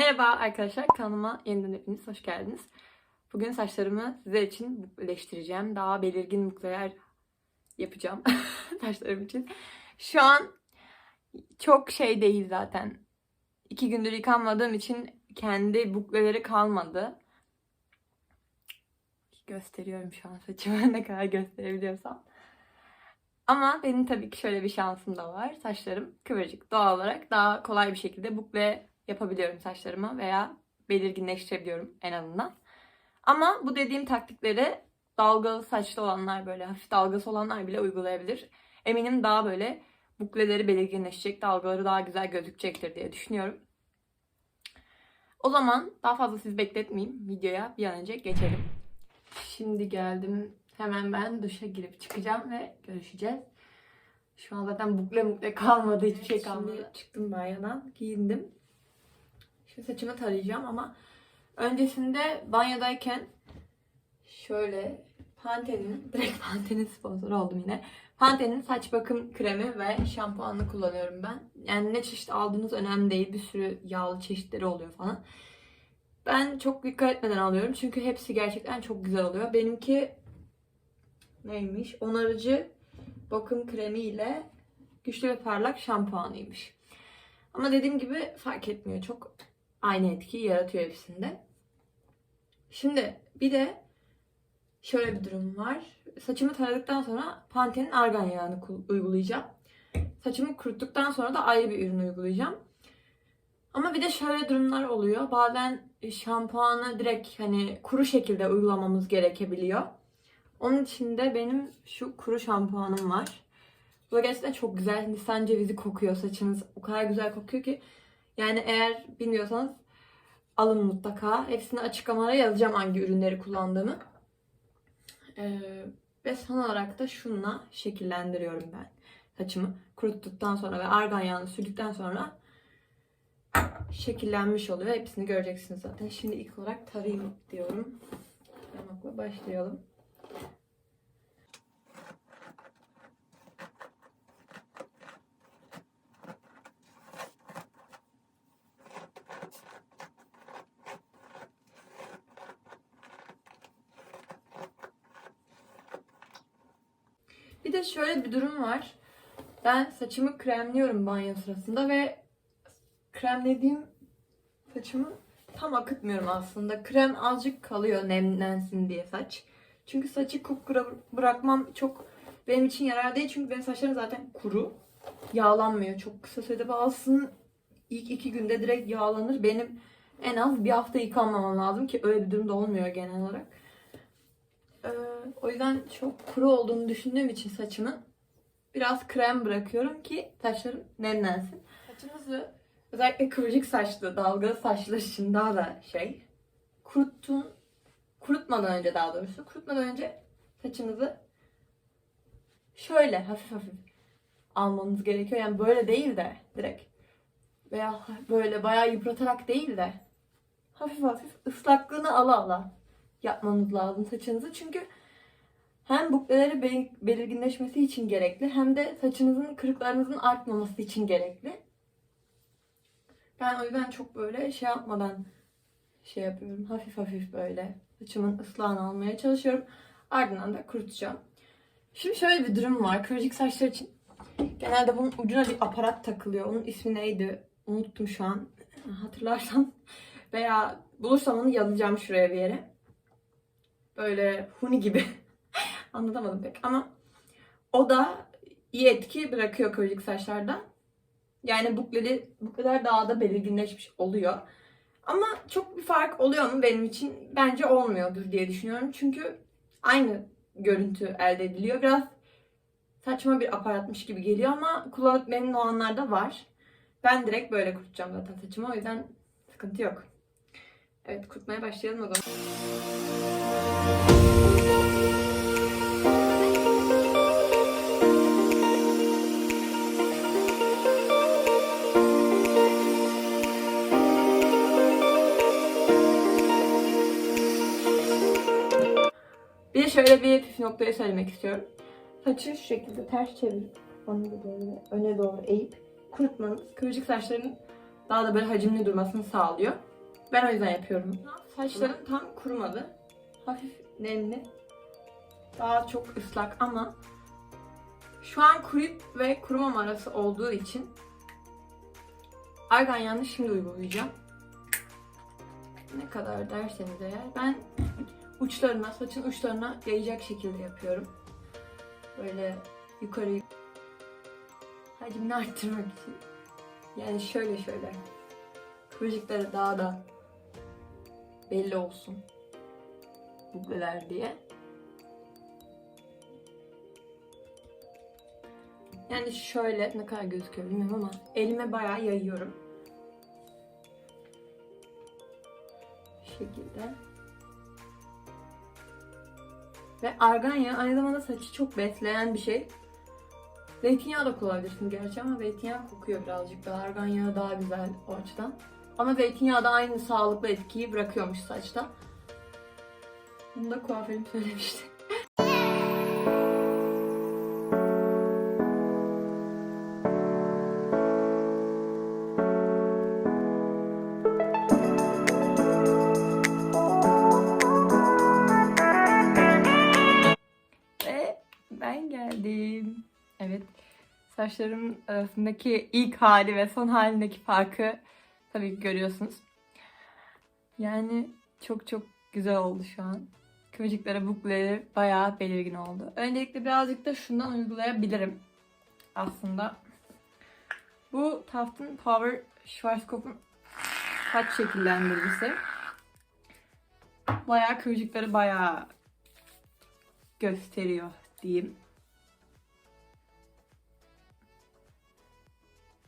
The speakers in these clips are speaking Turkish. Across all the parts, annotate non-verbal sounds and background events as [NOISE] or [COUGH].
Merhaba arkadaşlar, kanalıma yeniden hepiniz hoş geldiniz. Bugün saçlarımı sizler için bukleştireceğim. Daha belirgin bukleler yapacağım [LAUGHS] saçlarım için. Şu an çok şey değil zaten. İki gündür yıkanmadığım için kendi bukleleri kalmadı. Gösteriyorum şu an saçımı [LAUGHS] ne kadar gösterebiliyorsam. Ama benim tabii ki şöyle bir şansım da var. Saçlarım kıvırcık. Doğal olarak daha kolay bir şekilde bukle yapabiliyorum saçlarımı veya belirginleştirebiliyorum en azından. Ama bu dediğim taktikleri dalgalı saçlı olanlar böyle hafif dalgası olanlar bile uygulayabilir. Eminim daha böyle bukleleri belirginleşecek, dalgaları daha güzel gözükecektir diye düşünüyorum. O zaman daha fazla sizi bekletmeyeyim. Videoya bir an önce geçelim. Şimdi geldim. Hemen ben duşa girip çıkacağım ve görüşeceğiz. Şu an zaten bukle bukle kalmadı. Hiçbir şey kalmadı. Şimdi çıktım banyodan. Giyindim. Şimdi saçımı tarayacağım ama öncesinde banyodayken şöyle Pantene'in, direkt [LAUGHS] Pantene'in sponsoru oldum yine. Pantene'in saç bakım kremi ve şampuanını kullanıyorum ben. Yani ne çeşit aldığınız önemli değil. Bir sürü yağlı çeşitleri oluyor falan. Ben çok dikkat etmeden alıyorum. Çünkü hepsi gerçekten çok güzel oluyor. Benimki neymiş? Onarıcı bakım kremi ile güçlü ve parlak şampuanıymış. Ama dediğim gibi fark etmiyor. Çok aynı etkiyi yaratıyor hepsinde. Şimdi bir de şöyle bir durum var. Saçımı taradıktan sonra Pantene'in argan yağını uygulayacağım. Saçımı kuruttuktan sonra da ayrı bir ürün uygulayacağım. Ama bir de şöyle durumlar oluyor. Bazen şampuanı direkt hani kuru şekilde uygulamamız gerekebiliyor. Onun için de benim şu kuru şampuanım var. Bu da gerçekten çok güzel. Hindistan cevizi kokuyor saçınız. O kadar güzel kokuyor ki. Yani eğer bilmiyorsanız alın mutlaka. Hepsini açıklamalara yazacağım hangi ürünleri kullandığımı. Ee, ve son olarak da şununla şekillendiriyorum ben saçımı. Kuruttuktan sonra ve argan yağını sürdükten sonra şekillenmiş oluyor. Hepsini göreceksiniz zaten. Şimdi ilk olarak tarayayım diyorum. Taramakla başlayalım. Şöyle bir durum var. Ben saçımı kremliyorum banyo sırasında ve kremlediğim saçımı tam akıtmıyorum aslında. Krem azıcık kalıyor nemlensin diye saç. Çünkü saçı kupkuru bırakmam çok benim için yarar değil. Çünkü benim saçlarım zaten kuru. Yağlanmıyor. Çok kısa sürede bazısının ilk iki günde direkt yağlanır. Benim en az bir hafta yıkanmamam lazım ki öyle bir durumda olmuyor genel olarak. O yüzden çok kuru olduğunu düşündüğüm için saçımın biraz krem bırakıyorum ki saçlarım nemlensin. Saçınızı özellikle kıvırcık saçlı, dalgalı saçlı için daha da şey kuruttun kurutmadan önce daha doğrusu kurutmadan önce saçınızı şöyle hafif hafif almanız gerekiyor. Yani böyle değil de direkt veya böyle bayağı yıpratarak değil de hafif hafif ıslaklığını ala ala yapmanız lazım saçınızı. Çünkü hem bukleleri belirginleşmesi için gerekli hem de saçınızın kırıklarınızın artmaması için gerekli. Ben o yüzden çok böyle şey yapmadan şey yapıyorum. Hafif hafif böyle saçımın ıslahını almaya çalışıyorum. Ardından da kurutacağım. Şimdi şöyle bir durum var. Kıvırcık saçlar için genelde bunun ucuna bir aparat takılıyor. Onun ismi neydi? Unuttum şu an. [LAUGHS] Hatırlarsam veya bulursam onu yazacağım şuraya bir yere. Böyle huni gibi. Anlatamadım pek ama o da iyi etki bırakıyor kıvırcık saçlarda. Yani bukleri, bukleler daha da belirginleşmiş oluyor. Ama çok bir fark oluyor mu benim için? Bence olmuyordur diye düşünüyorum. Çünkü aynı görüntü elde ediliyor. Biraz saçma bir aparatmış gibi geliyor ama kullanıp memnun olanlar da var. Ben direkt böyle kurutacağım zaten saçımı. O yüzden sıkıntı yok. Evet kurutmaya başlayalım o zaman. Şöyle bir püf noktayı söylemek istiyorum. Saçı şu şekilde ters çevirip onu böyle öne doğru eğip kurutmanız kıvırcık saçların daha da böyle hacimli durmasını sağlıyor. Ben o yüzden yapıyorum. Saçlarım tam kurumadı. Hafif nemli. Daha çok ıslak ama şu an kuruyup ve kurumam arası olduğu için argan yağını şimdi uygulayacağım. Ne kadar derseniz eğer ben uçlarına, saçın uçlarına yayacak şekilde yapıyorum. Böyle yukarı hacmini arttırmak için. Yani şöyle şöyle. Kıvırcıkları daha da belli olsun. Bukleler diye. Yani şöyle ne kadar gözüküyor bilmiyorum ama elime bayağı yayıyorum. Şu şekilde. Ve argan yağı aynı zamanda saçı çok besleyen bir şey. Zeytinyağı da kullanabilirsin gerçi ama zeytinyağı kokuyor birazcık daha. Argan yağı daha güzel o açıdan. Ama zeytinyağı da aynı sağlıklı etkiyi bırakıyormuş saçta. Bunu da kuaförüm söylemişti. Geldim. Evet. Saçlarım arasındaki ilk hali ve son halindeki farkı tabii ki görüyorsunuz. Yani çok çok güzel oldu şu an. Kıvırcıkları, bukleri bayağı belirgin oldu. Öncelikle birazcık da şundan uygulayabilirim aslında. Bu Taft'ın Power Schwarzkopf'un saç şekillendiricisi. Bayağı kıvırcıkları bayağı gösteriyor diyeyim.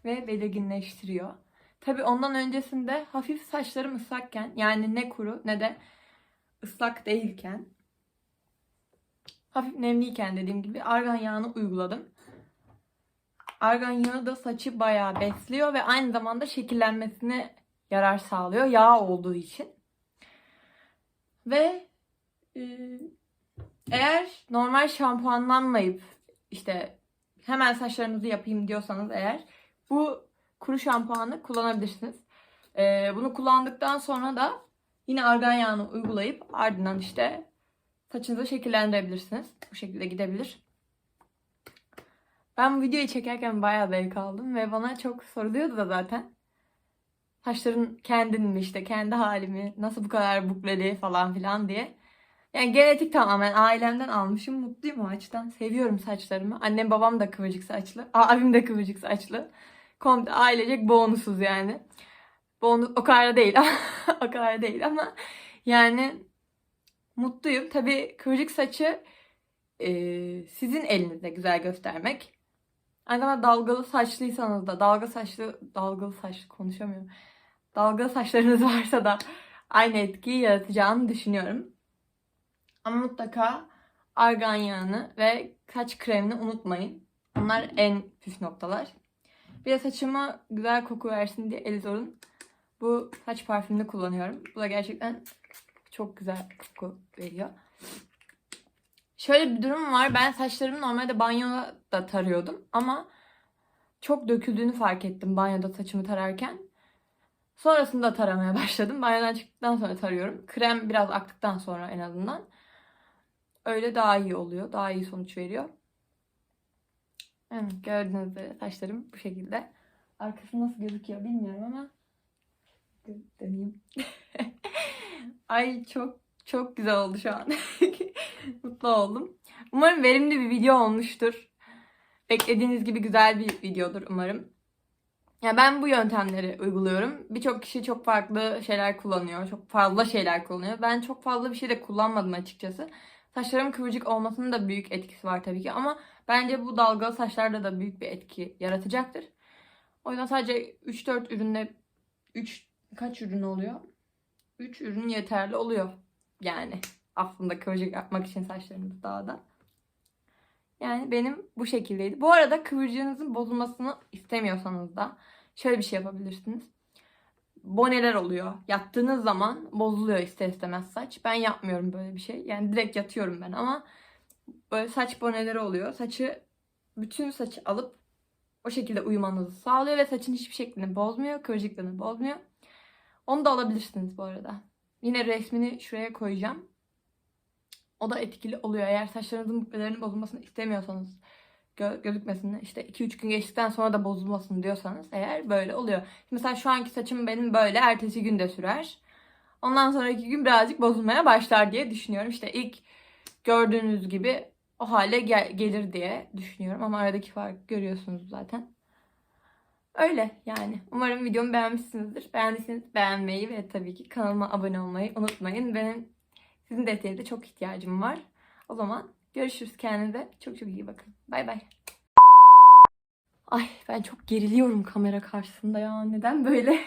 Ve belirginleştiriyor. Tabii ondan öncesinde hafif saçlarım ıslakken yani ne kuru ne de ıslak değilken hafif nemliyken dediğim gibi argan yağını uyguladım. Argan yağı da saçı bayağı besliyor ve aynı zamanda şekillenmesine yarar sağlıyor yağ olduğu için. Ve e, eğer normal şampuanlanmayıp işte hemen saçlarınızı yapayım diyorsanız eğer bu kuru şampuanı kullanabilirsiniz. Ee, bunu kullandıktan sonra da yine argan yağını uygulayıp ardından işte saçınızı şekillendirebilirsiniz. Bu şekilde gidebilir. Ben bu videoyu çekerken bayağı zevk aldım ve bana çok soruluyordu da zaten. Saçların kendin mi işte kendi halimi nasıl bu kadar bukleli falan filan diye. Yani genetik tamamen ailemden almışım. Mutluyum o açıdan. Seviyorum saçlarımı. Annem babam da kıvırcık saçlı. Abim de kıvırcık saçlı. Komple ailecek bonusuz yani. Bonus o kadar da değil [LAUGHS] o kadar değil ama yani mutluyum. Tabii kıvırcık saçı e, sizin elinizde güzel göstermek. Aynı zamanda dalgalı saçlıysanız da dalga saçlı dalgalı saçlı konuşamıyorum. Dalgalı saçlarınız [LAUGHS] varsa da aynı etkiyi yaratacağını düşünüyorum. Ama mutlaka argan yağını ve saç kremini unutmayın. Bunlar en püf noktalar. Bir de saçıma güzel koku versin diye Elizor'un bu saç parfümünü kullanıyorum. Bu da gerçekten çok güzel koku veriyor. Şöyle bir durum var. Ben saçlarımı normalde banyoda da tarıyordum ama çok döküldüğünü fark ettim banyoda saçımı tararken. Sonrasında taramaya [LAUGHS] başladım. Banyodan çıktıktan sonra tarıyorum. Krem biraz aktıktan sonra en azından. Öyle daha iyi oluyor. Daha iyi sonuç veriyor. Evet, gördüğünüz üzere saçlarım bu şekilde. Arkası nasıl gözüküyor bilmiyorum ama döneyim. [LAUGHS] Ay çok çok güzel oldu şu an. [LAUGHS] Mutlu oldum. Umarım verimli bir video olmuştur. Beklediğiniz gibi güzel bir videodur umarım. Ya ben bu yöntemleri uyguluyorum. Birçok kişi çok farklı şeyler kullanıyor. Çok fazla şeyler kullanıyor. Ben çok fazla bir şey de kullanmadım açıkçası. Saçlarım kıvırcık olmasının da büyük etkisi var tabii ki ama bence bu dalgalı saçlarda da büyük bir etki yaratacaktır. O yüzden sadece 3-4 ürünle 3 kaç ürün oluyor? 3 ürün yeterli oluyor. Yani aslında kıvırcık yapmak için saçlarınız daha da. Yani benim bu şekildeydi. Bu arada kıvırcığınızın bozulmasını istemiyorsanız da şöyle bir şey yapabilirsiniz. Boneler oluyor. Yattığınız zaman bozuluyor ister istemez saç. Ben yapmıyorum böyle bir şey. Yani direkt yatıyorum ben ama böyle saç boneleri oluyor. Saçı bütün saçı alıp o şekilde uyumanızı sağlıyor ve saçın hiçbir şeklini bozmuyor. Kıvırcıklığını bozmuyor. Onu da alabilirsiniz bu arada. Yine resmini şuraya koyacağım. O da etkili oluyor. Eğer saçlarınızın buklelerinin bozulmasını istemiyorsanız gö- gözükmesini işte 2-3 gün geçtikten sonra da bozulmasın diyorsanız eğer böyle oluyor. Mesela şu anki saçım benim böyle ertesi gün de sürer. Ondan sonraki gün birazcık bozulmaya başlar diye düşünüyorum. İşte ilk gördüğünüz gibi o hale gel- gelir diye düşünüyorum. Ama aradaki farkı görüyorsunuz zaten. Öyle yani. Umarım videomu beğenmişsinizdir. Beğendiyseniz beğenmeyi ve tabii ki kanalıma abone olmayı unutmayın. Benim sizin desteğinize de çok ihtiyacım var. O zaman görüşürüz. Kendinize çok çok iyi bakın. Bay bay. Ay ben çok geriliyorum kamera karşısında ya. Neden böyle?